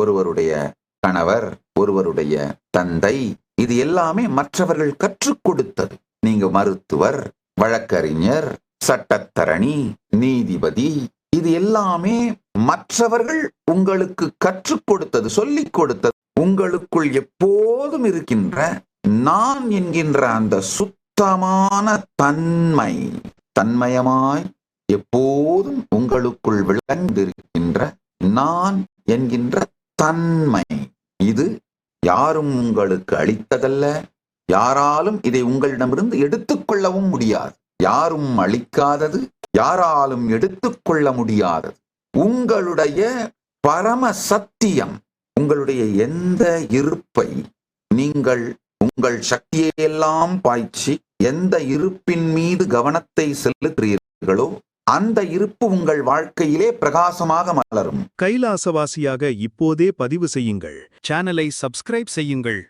ஒருவருடைய கணவர் ஒருவருடைய தந்தை இது எல்லாமே மற்றவர்கள் கற்றுக் கொடுத்தது. நீங்க மருத்துவர் வழக்கறிஞர் சட்டத்தரணி நீதிபதி இது எல்லாமே மற்றவர்கள் உங்களுக்கு கற்றுக் கொடுத்தது சொல்லிக் கொடுத்தது. உங்களுக்குள் எப்போதும் இருக்கின்ற நான் என்கின்ற அந்த சுத்தமான தன்மை தன்மயமாய் எப்போதும் உங்களுக்குள் விளங்கிருக்கின்ற நான் என்கின்ற தன்மை. இது யாரும் உங்களுக்கு அளித்ததல்ல. யாராலும் இதை உங்களிடமிருந்து எடுத்துக்கொள்ளவும் முடியாது. யாரும் அளிக்காதது யாராலும் எடுத்துக்கொள்ள முடியாதது. உங்களுடைய பரம சத்தியம் உங்களுடைய எந்த இருப்பை நீங்கள் உங்கள் சக்தியை எல்லாம் பாய்ச்சி எந்த இருப்பின் மீது கவனத்தை செலுத்துகிறீர்களோ அந்த இருப்பு உங்கள் வாழ்க்கையிலே பிரகாசமாக மலரும். கைலாசவாசியாக இப்போதே பதிவு செய்யுங்கள். சேனலை சப்ஸ்கிரைப் செய்யுங்கள்.